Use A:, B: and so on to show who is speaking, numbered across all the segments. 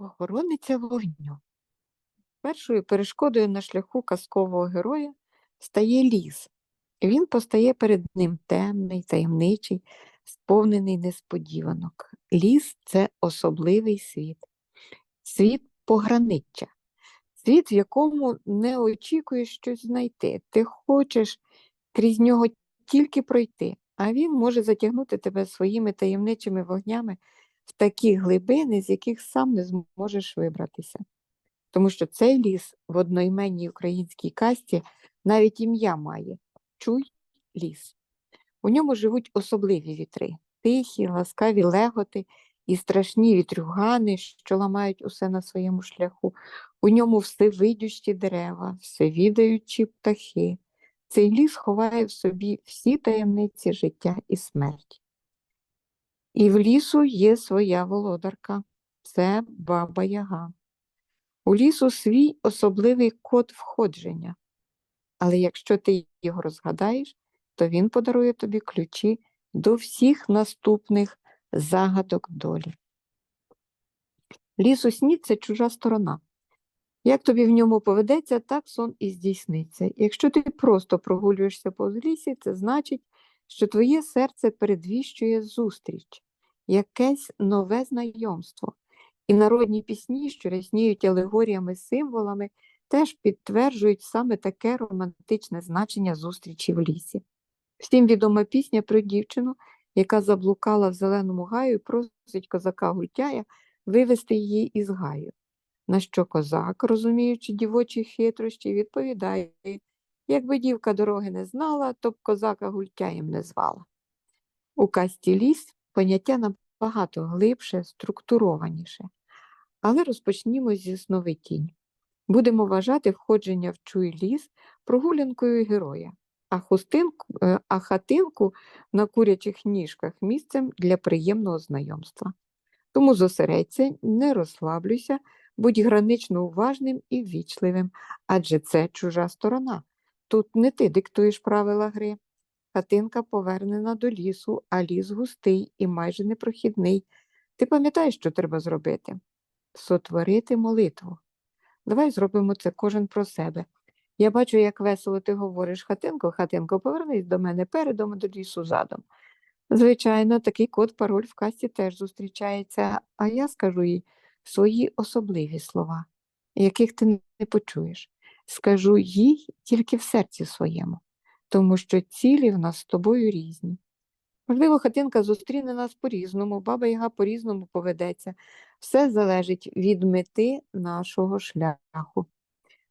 A: Охоронниця вогню. Першою перешкодою на шляху казкового героя стає ліс. Він постає перед ним темний, таємничий, сповнений несподіванок. Ліс це особливий світ, світ пограниччя, світ, в якому не очікуєш щось знайти. Ти хочеш крізь нього тільки пройти, а він може затягнути тебе своїми таємничими вогнями в такі глибини, з яких сам не зможеш вибратися. Тому що цей ліс в одноіменній українській касті навіть ім'я має Чуй ліс. У ньому живуть особливі вітри, тихі, ласкаві леготи і страшні вітрюгани, що ламають усе на своєму шляху. У ньому всевидющі дерева, всевідаючі птахи. Цей ліс ховає в собі всі таємниці життя і смерті. І в лісу є своя володарка це баба Яга. У лісу свій особливий код входження, але якщо ти його розгадаєш, то він подарує тобі ключі до всіх наступних загадок долі. Ліс у це чужа сторона. Як тобі в ньому поведеться, так сон і здійсниться. Якщо ти просто прогулюєшся по лісі, це значить, що твоє серце передвіщує зустріч, якесь нове знайомство. І народні пісні, що рясніють алегоріями, символами, теж підтверджують саме таке романтичне значення зустрічі в лісі. Всім відома пісня про дівчину, яка заблукала в зеленому гаю і просить козака Гультяя вивести її із гаю. На що козак, розуміючи дівочі хитрощі, відповідає якби дівка дороги не знала, то б козака Гультяєм не звала. У касті ліс поняття набагато глибше, структурованіше. Але розпочнімо зі сновидінь. Будемо вважати входження в чуй ліс прогулянкою героя, а, хустинку, е, а хатинку на курячих ніжках місцем для приємного знайомства. Тому зосередься, не розслаблюйся, будь гранично уважним і ввічливим, адже це чужа сторона. Тут не ти диктуєш правила гри. Хатинка повернена до лісу, а ліс густий і майже непрохідний. Ти пам'ятаєш, що треба зробити? Сотворити молитву. Давай зробимо це кожен про себе. Я бачу, як весело ти говориш, хатинко, хатинко, повернись до мене передом, до лісу задом. Звичайно, такий код пароль в касті теж зустрічається, а я скажу їй свої особливі слова, яких ти не почуєш. Скажу їй тільки в серці своєму, тому що цілі в нас з тобою різні. Можливо, хатинка зустріне нас по-різному, баба Яга по-різному поведеться. Все залежить від мети нашого шляху,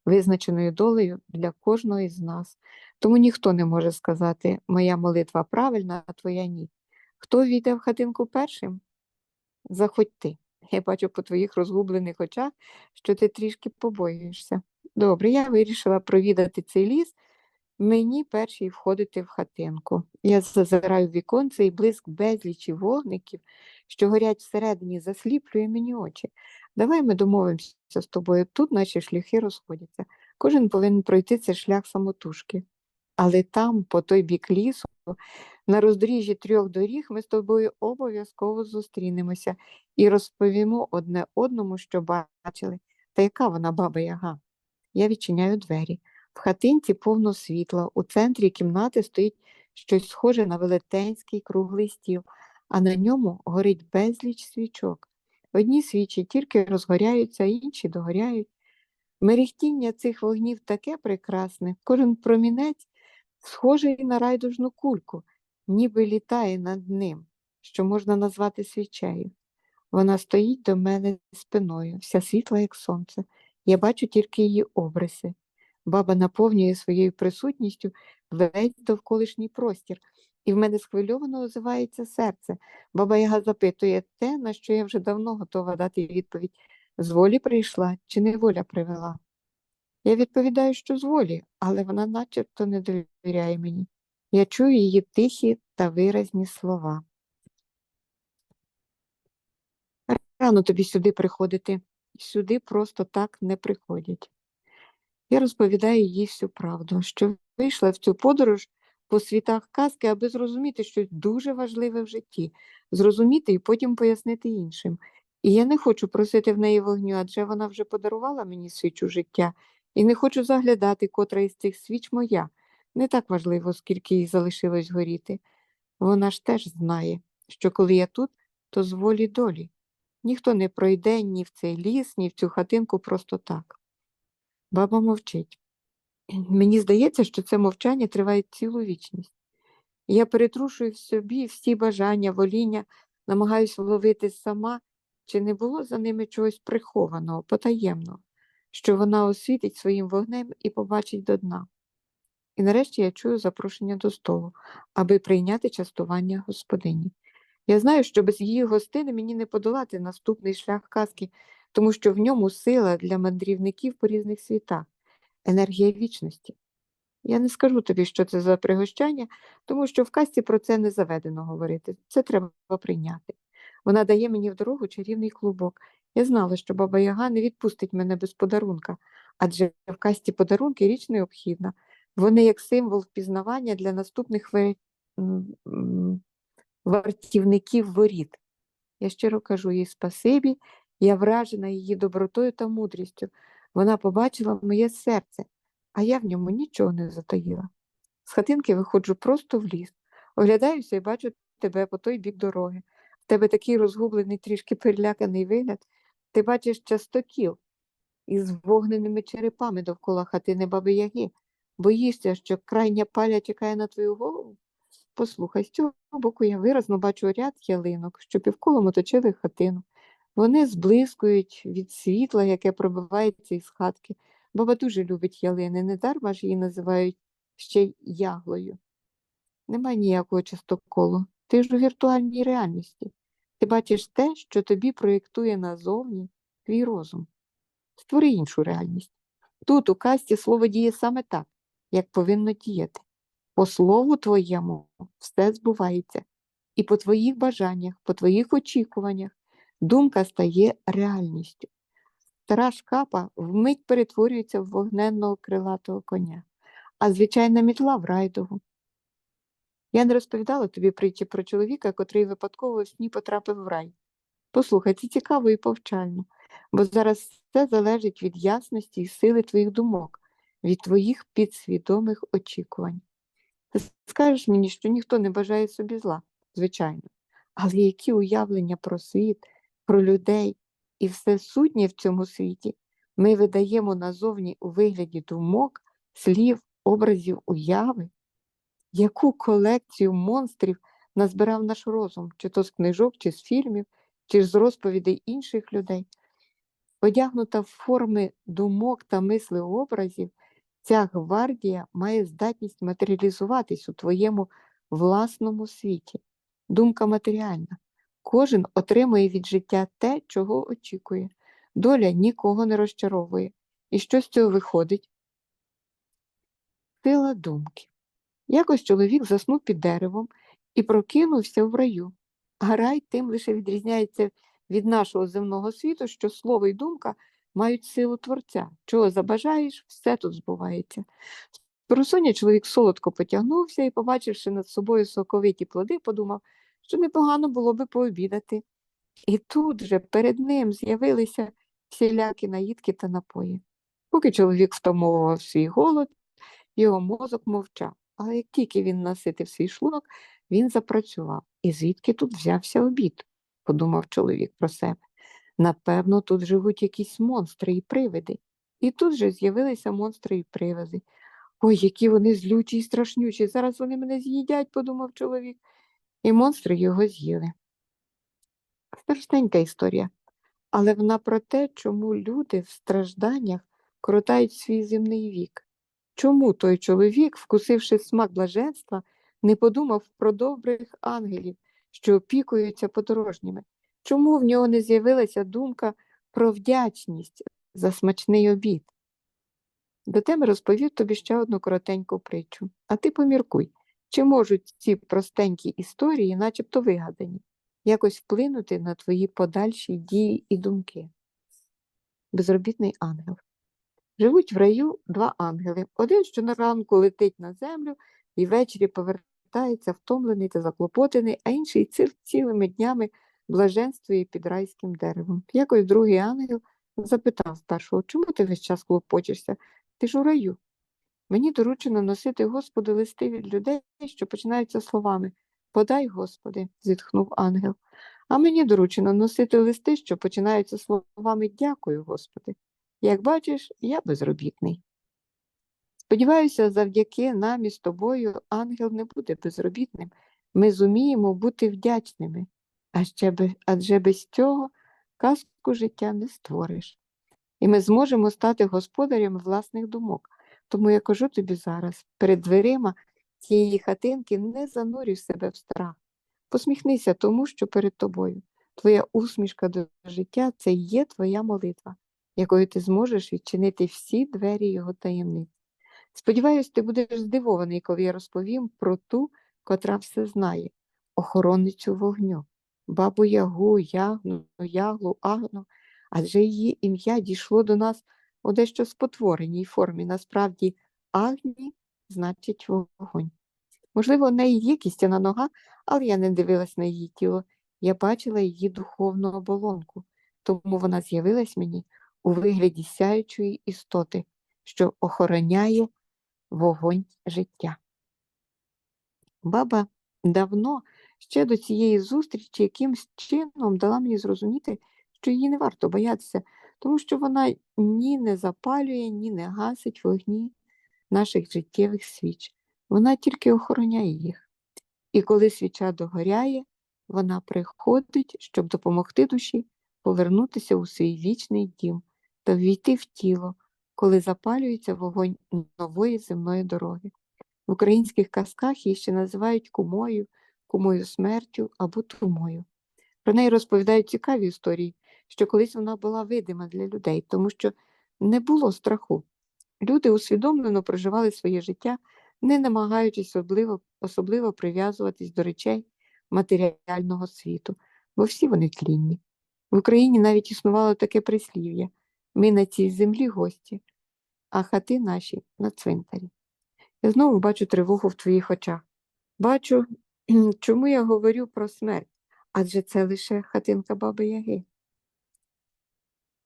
A: визначеною долею для кожного із нас. Тому ніхто не може сказати, моя молитва правильна, а твоя ні. Хто війде в хатинку першим? Заходь ти. Я бачу по твоїх розгублених очах, що ти трішки побоюєшся. Добре, я вирішила провідати цей ліс, мені першій входити в хатинку. Я зазираю в віконце і блиск безлічі вогників, що горять всередині, засліплює мені очі. Давай ми домовимося з тобою. Тут наші шляхи розходяться. Кожен повинен пройти цей шлях самотужки. Але там, по той бік лісу, на роздоріжжі трьох доріг, ми з тобою обов'язково зустрінемося і розповімо одне одному, що бачили, та яка вона баба Яга. Я відчиняю двері. В хатинці повно світла, у центрі кімнати стоїть щось схоже на велетенський круглий стіл, а на ньому горить безліч свічок. Одні свічі тільки розгоряються, інші догоряють. Мерехтіння цих вогнів таке прекрасне, кожен промінець схожий на райдужну кульку, ніби літає над ним, що можна назвати свічею. Вона стоїть до мене спиною, вся світла, як сонце. Я бачу тільки її обриси. Баба наповнює своєю присутністю весь довколишній простір, і в мене схвильовано озивається серце. Баба Яга запитує те, на що я вже давно готова дати відповідь з волі прийшла чи неволя привела. Я відповідаю, що з волі, але вона начебто не довіряє мені. Я чую її тихі та виразні слова. Рано тобі сюди приходити, сюди просто так не приходять. Я розповідаю їй всю правду, що вийшла в цю подорож по світах казки, аби зрозуміти щось дуже важливе в житті, зрозуміти і потім пояснити іншим. І я не хочу просити в неї вогню, адже вона вже подарувала мені свічу життя, і не хочу заглядати, котра із цих свіч моя. Не так важливо, скільки їй залишилось горіти. Вона ж теж знає, що коли я тут, то з волі долі. Ніхто не пройде ні в цей ліс, ні в цю хатинку просто так. Баба мовчить. Мені здається, що це мовчання триває цілу вічність. Я перетрушую в собі всі бажання, воління, намагаюся вловити сама, чи не було за ними чогось прихованого, потаємного, що вона освітить своїм вогнем і побачить до дна. І нарешті я чую запрошення до столу, аби прийняти частування господині. Я знаю, що без її гостини мені не подолати наступний шлях казки, тому що в ньому сила для мандрівників по різних світах, енергія вічності. Я не скажу тобі, що це за пригощання, тому що в казці про це не заведено говорити. Це треба прийняти. Вона дає мені в дорогу чарівний клубок. Я знала, що баба Яга не відпустить мене без подарунка, адже в касті подарунки річ необхідна. Вони як символ впізнавання для наступних вартівників воріт. Я щиро кажу їй спасибі, я вражена її добротою та мудрістю. Вона побачила моє серце, а я в ньому нічого не затаїла. З хатинки виходжу просто в ліс, оглядаюся і бачу тебе по той бік дороги. В тебе такий розгублений, трішки переляканий вигляд. Ти бачиш частокіл із вогненими черепами довкола хатини баби Яги. Боїшся, що крайня паля чекає на твою голову? Послухай, з цього боку я виразно бачу ряд ялинок, що півколом оточили хатину. Вони зблискують від світла, яке пробивається із хатки. Баба дуже любить ялини, недарма ж її називають ще й яглою. Нема ніякого частоколу. Ти ж у віртуальній реальності. Ти бачиш те, що тобі проєктує назовні твій розум. Створи іншу реальність. Тут у касті слово діє саме так, як повинно діяти. По слову твоєму все збувається, і по твоїх бажаннях, по твоїх очікуваннях думка стає реальністю. Стара шкапа вмить перетворюється в вогненного крилатого коня, а звичайна мітла в райдову. Я не розповідала тобі притчі про чоловіка, котрий випадково в сні потрапив в рай. Послухай, це цікаво і повчально, бо зараз все залежить від ясності і сили твоїх думок, від твоїх підсвідомих очікувань. Скажеш мені, що ніхто не бажає собі зла, звичайно, але які уявлення про світ, про людей і все сутнє в цьому світі ми видаємо назовні у вигляді думок, слів, образів, уяви? Яку колекцію монстрів назбирав наш розум, чи то з книжок, чи з фільмів, чи з розповідей інших людей? Одягнута в форми думок та мисли образів, ця гвардія має здатність матеріалізуватись у твоєму власному світі. Думка матеріальна. Кожен отримує від життя те, чого очікує. Доля нікого не розчаровує. І що з цього виходить? Сила думки. Якось чоловік заснув під деревом і прокинувся в раю. А рай тим лише відрізняється від нашого земного світу, що слово і думка мають силу творця. Чого забажаєш, все тут збувається. Просоння чоловік солодко потягнувся і, побачивши над собою соковиті плоди, подумав, що непогано було би пообідати. І тут же перед ним з'явилися всілякі наїдки та напої. Поки чоловік втамовував свій голод, його мозок мовчав. Але як тільки він наситив свій шлунок, він запрацював. І звідки тут взявся обід? подумав чоловік про себе. Напевно, тут живуть якісь монстри і привиди. І тут же з'явилися монстри і привиди. Ой, які вони злючі і страшнючі. Зараз вони мене з'їдять, подумав чоловік. І монстри його з'їли. Страшненька історія, але вона про те, чому люди в стражданнях коротають свій земний вік. Чому той чоловік, вкусивши смак блаженства, не подумав про добрих ангелів, що опікуються подорожніми? Чому в нього не з'явилася думка про вдячність за смачний обід? До теми розповів тобі ще одну коротеньку притчу. А ти поміркуй, чи можуть ці простенькі історії, начебто вигадані, якось вплинути на твої подальші дії і думки? Безробітний ангел. Живуть в раю два ангели. Один щоранку летить на землю і ввечері повертається втомлений та заклопотаний, а інший цілими днями блаженствує під райським деревом. Якось другий ангел запитав старшого, чому ти весь час клопочешся? Ти ж у раю. Мені доручено носити Господу листи від людей, що починаються словами Подай, Господи, зітхнув ангел. А мені доручено носити листи, що починаються словами Дякую, Господи. Як бачиш, я безробітний. Сподіваюся, завдяки нам із тобою ангел не буде безробітним. Ми зуміємо бути вдячними, а ще без, адже без цього казку життя не створиш. І ми зможемо стати господарями власних думок. Тому я кажу тобі зараз, перед дверима цієї хатинки не занурюй себе в страх. Посміхнися тому, що перед тобою. Твоя усмішка до життя це є твоя молитва, якою ти зможеш відчинити всі двері його таємниць. Сподіваюсь, ти будеш здивований, коли я розповім про ту, котра все знає, охоронницю вогню, бабу Ягу, Ягну, Яглу, Агну, адже її ім'я дійшло до нас у дещо спотвореній формі. Насправді, Агні значить вогонь. Можливо, в неї є кістяна нога, але я не дивилась на її тіло. Я бачила її духовну оболонку, тому вона з'явилась мені у вигляді сяючої істоти, що охороняє вогонь життя. Баба давно ще до цієї зустрічі якимсь чином дала мені зрозуміти, що її не варто боятися, тому що вона ні не запалює, ні не гасить вогні наших життєвих свіч. Вона тільки охороняє їх. І коли свіча догоряє, вона приходить, щоб допомогти душі повернутися у свій вічний дім та ввійти в тіло, коли запалюється вогонь нової земної дороги. В українських казках її ще називають кумою, кумою смертю або тумою. Про неї розповідають цікаві історії, що колись вона була видима для людей, тому що не було страху. Люди усвідомлено проживали своє життя, не намагаючись особливо, особливо прив'язуватись до речей матеріального світу, бо всі вони тлінні. В Україні навіть існувало таке прислів'я ми на цій землі гості, а хати наші на цвинтарі. Я знову бачу тривогу в твоїх очах. Бачу, чому я говорю про смерть, адже це лише хатинка баби Яги.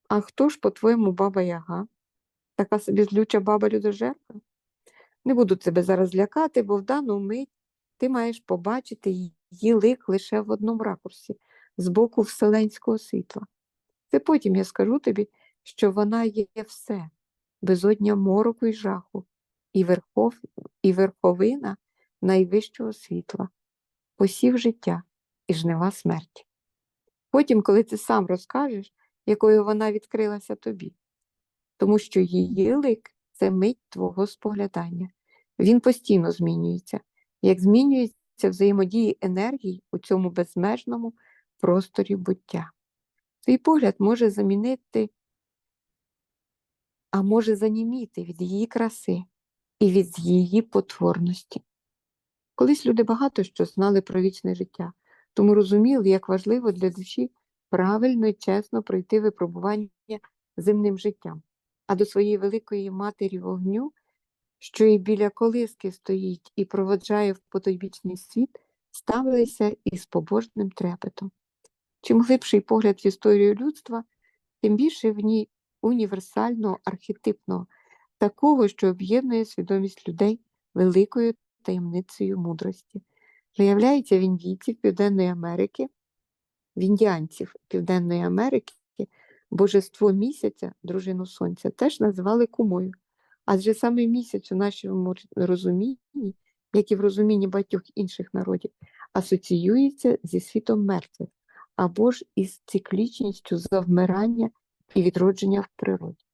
A: А хто ж, по-твоєму, баба Яга? Така собі злюча баба людожерка? Не буду тебе зараз лякати, бо в дану мить ти маєш побачити її лик лише в одному ракурсі, з боку вселенського світла. Це потім я скажу тобі, що вона є все, безодня мороку й жаху, і, верхов, і верховина найвищого світла, посів життя і жнива смерті. Потім, коли ти сам розкажеш, якою вона відкрилася тобі, тому що її лик це мить твого споглядання. Він постійно змінюється, як змінюється взаємодії енергій у цьому безмежному просторі буття. Твій погляд може замінити, а може заніміти від її краси і від її потворності. Колись люди багато що знали про вічне життя, тому розуміли, як важливо для душі правильно і чесно пройти випробування земним життям, а до своєї великої матері вогню, що і біля колиски стоїть і проводжає в потойбічний світ, ставилися із побожним трепетом. Чим глибший погляд в історію людства, тим більше в ній універсального архетипного, такого, що об'єднує свідомість людей великою таємницею мудрості. Виявляється, в індійців Південної Америки, в індіанців Південної Америки божество місяця, дружину сонця, теж називали кумою. Адже саме місяць у нашому розумінні, як і в розумінні багатьох інших народів, асоціюється зі світом мертвих або ж із циклічністю завмирання і відродження в природі.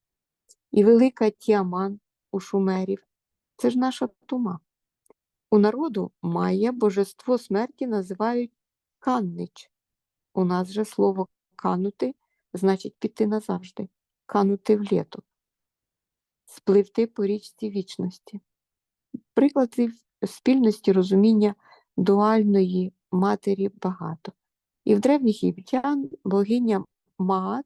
A: І велика Тіаман у шумерів це ж наша тума. У народу має божество смерті називають каннич. У нас же слово канути значить піти назавжди, канути в літо, спливти по річці вічності. Прикладів спільності розуміння дуальної матері багато. І в древніх єгиптян богиня Маат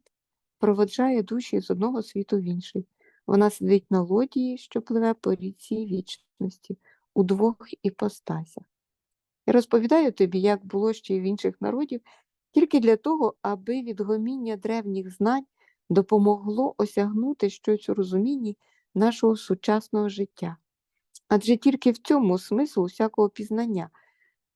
A: проводжає душі з одного світу в інший. Вона сидить на лодії, що пливе по річці вічності у двох іпостасях. Я розповідаю тобі, як було ще й в інших народів, тільки для того, аби відгоміння древніх знань допомогло осягнути щось у розумінні нашого сучасного життя. Адже тільки в цьому смисл усякого пізнання.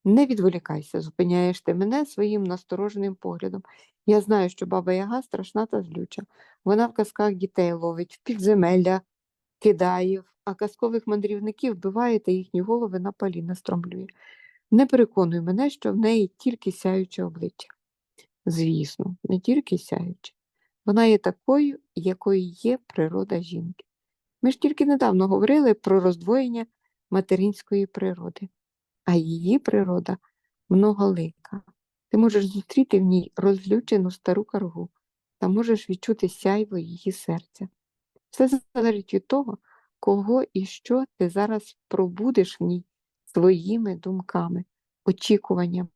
A: Не відволікайся, зупиняєш ти мене своїм настороженим поглядом. Я знаю, що баба Яга страшна та злюча. Вона в казках дітей ловить, в підземелля кидає, а казкових мандрівників вбиває та їхні голови на палі настромлює. Не переконуй мене, що в неї тільки сяюче обличчя. Звісно, не тільки сяюче. Вона є такою, якою є природа жінки. Ми ж тільки недавно говорили про роздвоєння материнської природи, а її природа многолика. Ти можеш зустріти в ній розлючену стару каргу та можеш відчути сяйво її серця. Все залежить від того, кого і що ти зараз пробудеш в ній своїми думками, очікуваннями,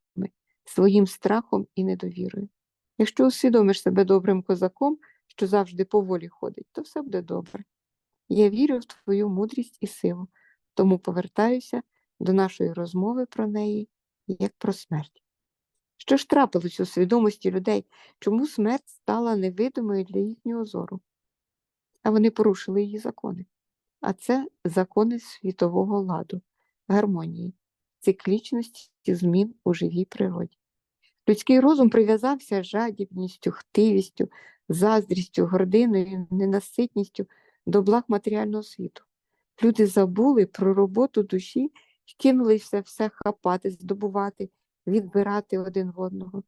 A: своїм страхом і недовірою. Якщо усвідомиш себе добрим козаком, що завжди поволі ходить, то все буде добре. Я вірю в твою мудрість і силу, тому повертаюся до нашої розмови про неї як про смерть. Що ж трапилось у свідомості людей, чому смерть стала невидимою для їхнього зору? А вони порушили її закони. А це закони світового ладу, гармонії, циклічності змін у живій природі. Людський розум прив'язався жадібністю, хтивістю, заздрістю, гординою, ненаситністю до благ матеріального світу. Люди забули про роботу душі і кинулися все хапати, здобувати, відбирати один в одного,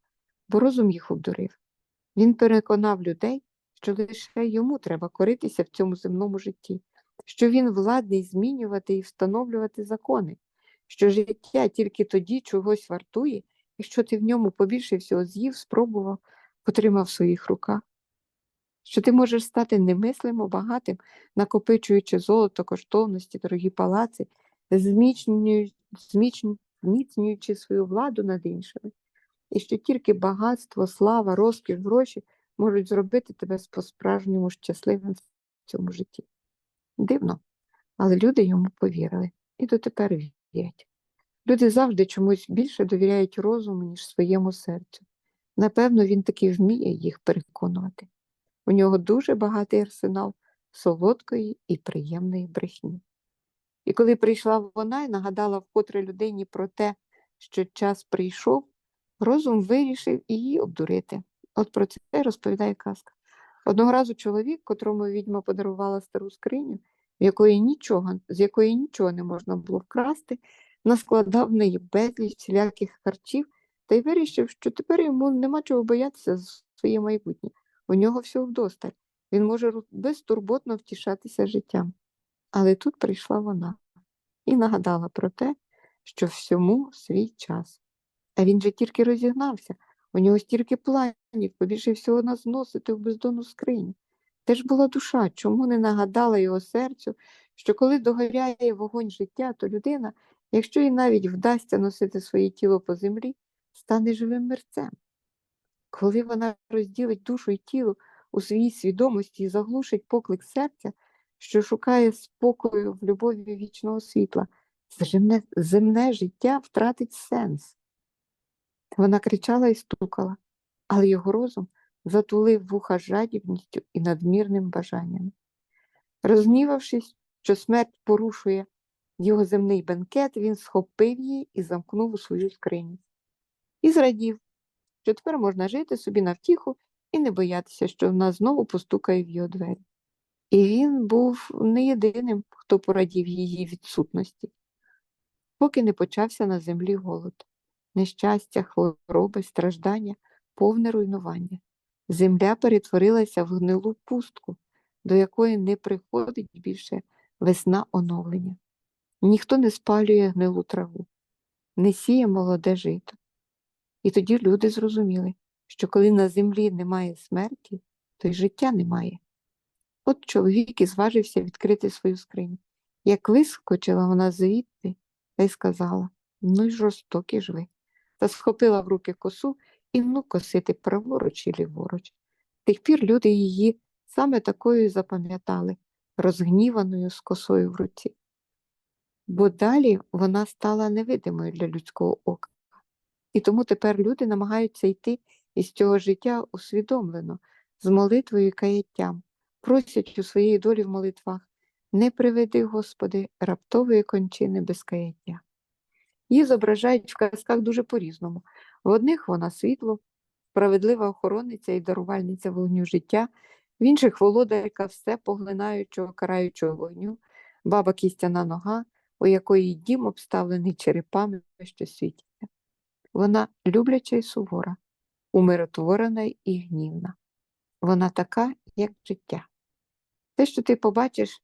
A: бо розум їх обдурив. Він переконав людей, що лише йому треба коритися в цьому земному житті, що він владний змінювати і встановлювати закони, що життя тільки тоді чогось вартує, якщо ти в ньому побільше всього з'їв, спробував, потримав в своїх руках, що ти можеш стати немислимо багатим, накопичуючи золото, коштовності, дорогі палаци, зміцнюючи, зміцнюючи свою владу над іншими, і що тільки багатство, слава, розкіш, гроші можуть зробити тебе по-справжньому щасливим в цьому житті. Дивно, але люди йому повірили і дотепер вірять. Люди завжди чомусь більше довіряють розуму, ніж своєму серцю. Напевно, він таки вміє їх переконувати. У нього дуже багатий арсенал солодкої і приємної брехні. І коли прийшла вона і нагадала вкотре людині про те, що час прийшов, розум вирішив її обдурити. От про це розповідає казка. Одного разу чоловік, котрому відьма подарувала стару скриню, в якої нічого, з якої нічого не можна було вкрасти, наскладав в неї безліч всіляких харчів та й вирішив, що тепер йому нема чого боятися за своє майбутнє. У нього всього вдосталь. Він може безтурботно втішатися життям. Але тут прийшла вона і нагадала про те, що всьому свій час. А він же тільки розігнався, у нього стільки планів, побільше всього нас зносити в бездонну скриню. Де ж була душа, чому не нагадала його серцю, що коли догоряє вогонь життя, то людина, якщо їй навіть вдасться носити своє тіло по землі, стане живим мерцем. Коли вона розділить душу і тіло у своїй свідомості і заглушить поклик серця, що шукає спокою в любові вічного світла, земне, земне життя втратить сенс. Вона кричала і стукала, але його розум затулив вуха жадібністю і надмірним бажанням. Розгнівавшись, що смерть порушує його земний бенкет, він схопив її і замкнув у свою скриню. І зрадів, що тепер можна жити собі на втіху і не боятися, що вона знову постукає в його двері. І він був не єдиним, хто порадів її відсутності, поки не почався на землі голод, нещастя, хвороби, страждання, повне руйнування. Земля перетворилася в гнилу пустку, до якої не приходить більше весна оновлення. Ніхто не спалює гнилу траву, не сіє молоде жито. І тоді люди зрозуміли, що коли на землі немає смерті, то й життя немає. От чоловік і зважився відкрити свою скриню. Як вискочила вона звідти та й сказала ну й жорстокі ж ви. Та схопила в руки косу і ну косити праворуч і ліворуч. Тих пір люди її саме такою запам'ятали, розгніваною з косою в руці. Бо далі вона стала невидимою для людського ока. І тому тепер люди намагаються йти із цього життя усвідомлено, з молитвою і каяттям, просять у своїй долі в молитвах, не приведи, Господи, раптової кончини без каяття. Її зображають в казках дуже по-різному. В одних вона світло, справедлива охоронниця і дарувальниця вогню життя, в інших володарка все поглинаючого, караючого вогню, баба кістяна нога, у якої дім обставлений черепами, що світяться. Вона любляча і сувора, умиротворена і гнівна. Вона така, як життя. Те, що ти побачиш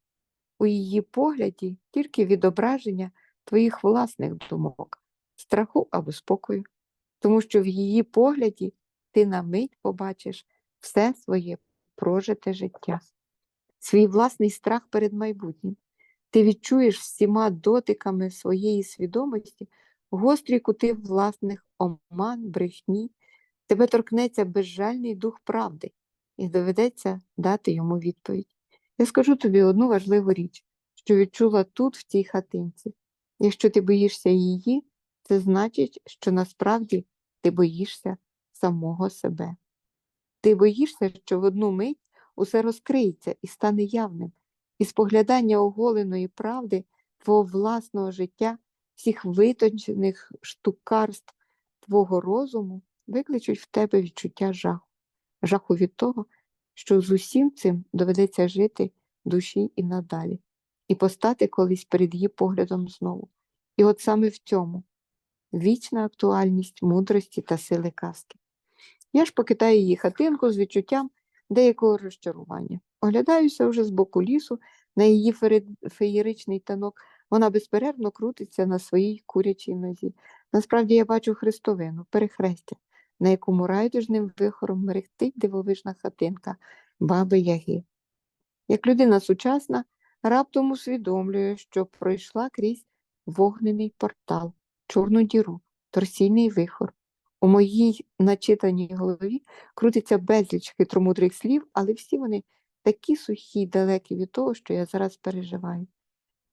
A: у її погляді, тільки відображення твоїх власних думок, страху або спокою, тому що в її погляді ти на мить побачиш все своє прожите життя, свій власний страх перед майбутнім. Ти відчуєш всіма дотиками своєї свідомості гострі кути власних оман, брехні, тебе торкнеться безжальний дух правди, і доведеться дати йому відповідь. Я скажу тобі одну важливу річ, що відчула тут, в цій хатинці. Якщо ти боїшся її, це значить, що насправді ти боїшся самого себе. Ти боїшся, що в одну мить усе розкриється і стане явним, і споглядання оголеної правди твого власного життя, всіх витончених штукарств твого розуму викличуть в тебе відчуття жаху, жаху від того, що з усім цим доведеться жити душі і надалі, і постати колись перед її поглядом знову. І от саме в цьому вічна актуальність мудрості та сили казки. Я ж покидаю її хатинку з відчуттям деякого розчарування. Оглядаюся вже з боку лісу на її феєричний танок. Вона безперервно крутиться на своїй курячій нозі. Насправді я бачу хрестовину, перехрестя, на якому райдужним вихором мерехтить дивовижна хатинка баби Яги. Як людина сучасна, раптом усвідомлює, що пройшла крізь вогнений портал, чорну діру, торсійний вихор. У моїй начитаній голові крутиться безліч хитромудрих слів, але всі вони такі сухі далекі від того, що я зараз переживаю.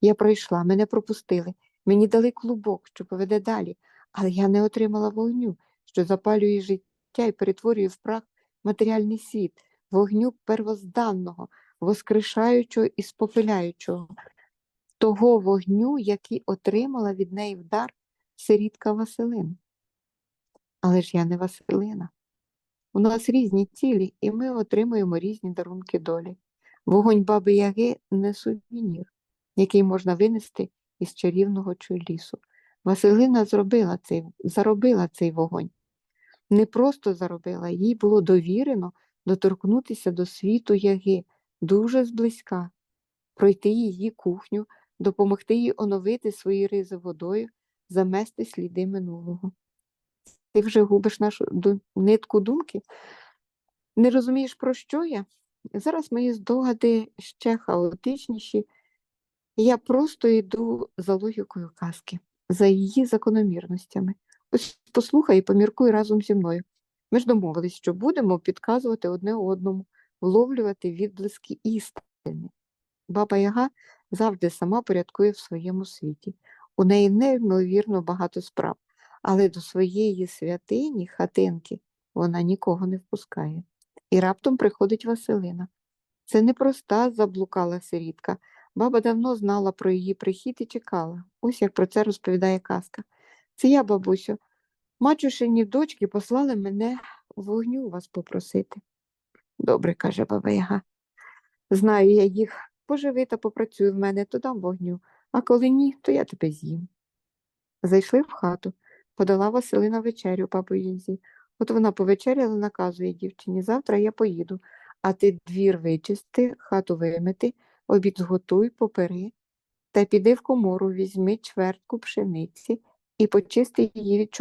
A: Я пройшла, мене пропустили, мені дали клубок, що поведе далі, але я не отримала вогню, що запалює життя і перетворює в прах матеріальний світ, вогню первозданного, воскрешаючого і спопиляючого, того вогню, який отримала від неї в дар сирітка Василина. Але ж я не Василина. У нас різні цілі, і ми отримуємо різні дарунки долі. Вогонь баби Яги не сувенір, який можна винести із чарівного лісу. Василина зробила цей, заробила цей вогонь. Не просто заробила, їй було довірено доторкнутися до світу яги дуже зблизька, пройти її кухню, допомогти їй оновити свої ризи водою, замести сліди минулого. Ти вже губиш нашу нитку думки? Не розумієш, про що я? Зараз мої здогади ще хаотичніші. Я просто йду за логікою казки, за її закономірностями. Ось послухай і поміркуй разом зі мною. Ми ж домовились, що будемо підказувати одне одному, вловлювати відблиски істини. Баба Яга завжди сама порядкує в своєму світі. У неї неймовірно багато справ, але до своєї святині, хатинки, вона нікого не впускає. І раптом приходить Василина. Це не проста заблукала сирітка. Баба давно знала про її прихід і чекала. Ось як про це розповідає казка. Це я, бабусю. Мачушині дочки послали мене вогню вас попросити. Добре, каже баба Яга. Знаю я їх. Поживи та попрацюй в мене, то дам вогню, а коли ні, то я тебе з'їм. Зайшли в хату, подала Василина вечерю бабу Язі. От вона повечеряла, наказує дівчині, завтра я поїду, а ти двір вичисти, хату вимети, обід зготуй, попери, та піди в комору, візьми чвертку пшениці і почисти її від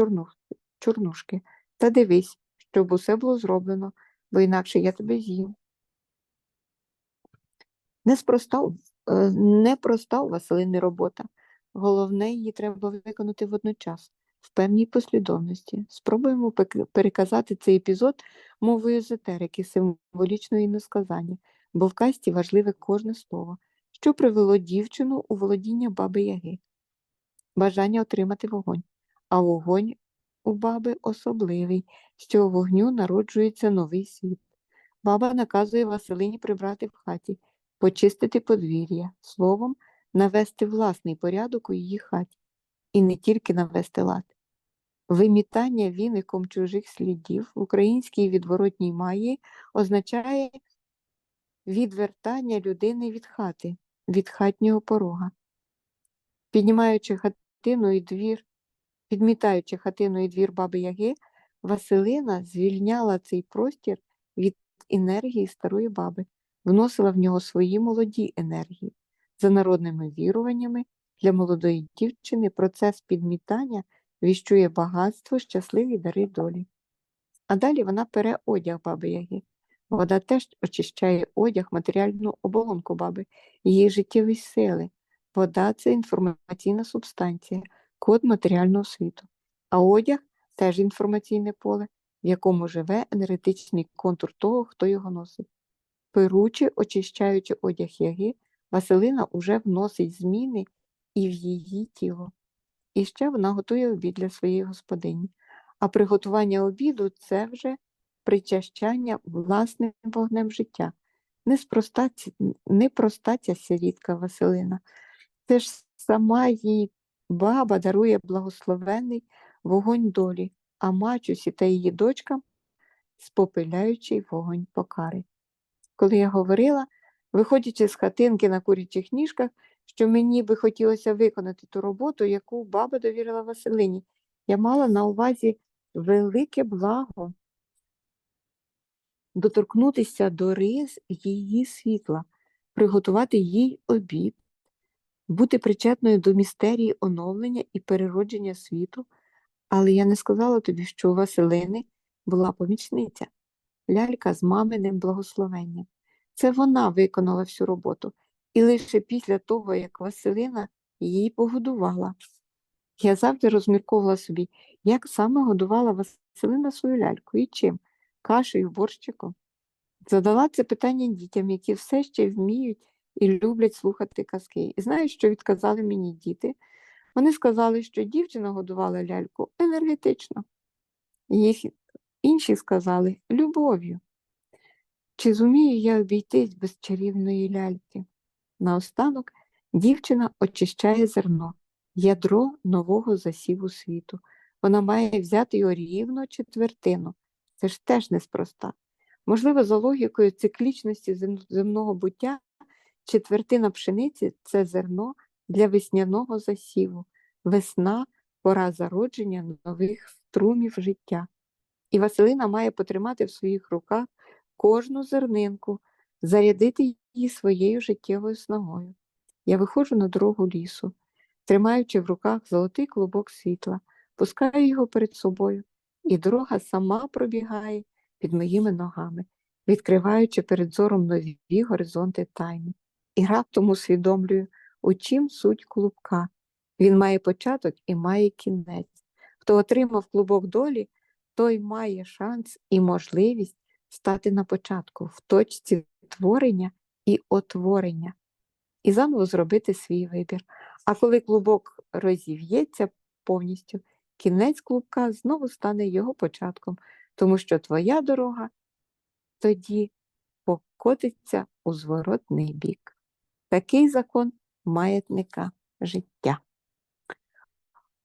A: чорнушки. Та дивись, щоб усе було зроблено, бо інакше я тебе з'їм. Неспроста, непроста у Василини робота. Головне, її треба виконати водночас, в певній послідовності. Спробуємо переказати цей епізод мовою езотерики, символічного іносказання, бо в касті важливе кожне слово, що привело дівчину у володіння баби Яги. Бажання отримати вогонь, а вогонь у баби особливий, з цього вогню народжується новий світ. Баба наказує Василині прибрати в хаті, почистити подвір'я, словом, навести власний порядок у її хаті, і не тільки навести лад. Вимітання віником чужих слідів в українській відворотній маї означає відвертання людини від хати, від хатнього порога. Піднімаючи хатину і двір, підмітаючи хатину і двір баби Яги, Василина звільняла цей простір від енергії старої баби, вносила в нього свої молоді енергії. За народними віруваннями для молодої дівчини процес підмітання віщує багатство, щасливі дари долі. А далі вона пере одяг баби Яги. Вода теж очищає одяг, матеріальну оболонку баби, її життєві сили. Вода це інформаційна субстанція, код матеріального світу. А одяг теж інформаційне поле, в якому живе енергетичний контур того, хто його носить. Перучи, очищаючи одяг яги, Василина уже вносить зміни і в її тіло. І ще вона готує обід для своєї господині. А приготування обіду це вже причащання власним вогнем життя. Неспроста, непроста ця сирітка Василина. Це ж сама її баба дарує благословений вогонь долі, а мачусі та її дочкам спопиляючий вогонь покари. Коли я говорила, виходячи з хатинки на курячих ніжках, що мені би хотілося виконати ту роботу, яку баба довірила Василині, я мала на увазі велике благо доторкнутися до рис її світла, приготувати їй обід, бути причетною до містерії оновлення і переродження світу, але я не сказала тобі, що у Василини була помічниця, лялька з маминим благословенням. Це вона виконала всю роботу, і лише після того, як Василина її погодувала. Я завжди розмірковувала собі, як саме годувала Василина свою ляльку і чим кашею, борщиком. Задала це питання дітям, які все ще вміють і люблять слухати казки. І знаєш, що відказали мені діти? Вони сказали, що дівчина годувала ляльку енергетично. Їх інші сказали любов'ю. Чи зумію я обійтись без чарівної ляльки? Наостанок дівчина очищає зерно, ядро нового засіву світу. Вона має взяти його рівно четвертину. Це ж теж неспроста. Можливо, за логікою циклічності земного буття, четвертина пшениці це зерно для весняного засіву, весна пора зародження нових струмів життя. І Василина має потримати в своїх руках кожну зернинку, зарядити її своєю життєвою снагою. Я виходжу на дорогу лісу, тримаючи в руках золотий клубок світла, пускаю його перед собою, і дорога сама пробігає під моїми ногами, відкриваючи перед зором нові горизонти тайни. І раптом усвідомлюю, у чим суть клубка. Він має початок і має кінець. Хто отримав клубок долі, той має шанс і можливість стати на початку, в точці творення і отворення, і заново зробити свій вибір. А коли клубок розів'ється повністю, кінець клубка знову стане його початком, тому що твоя дорога тоді покотиться у зворотний бік. Такий закон маятника життя.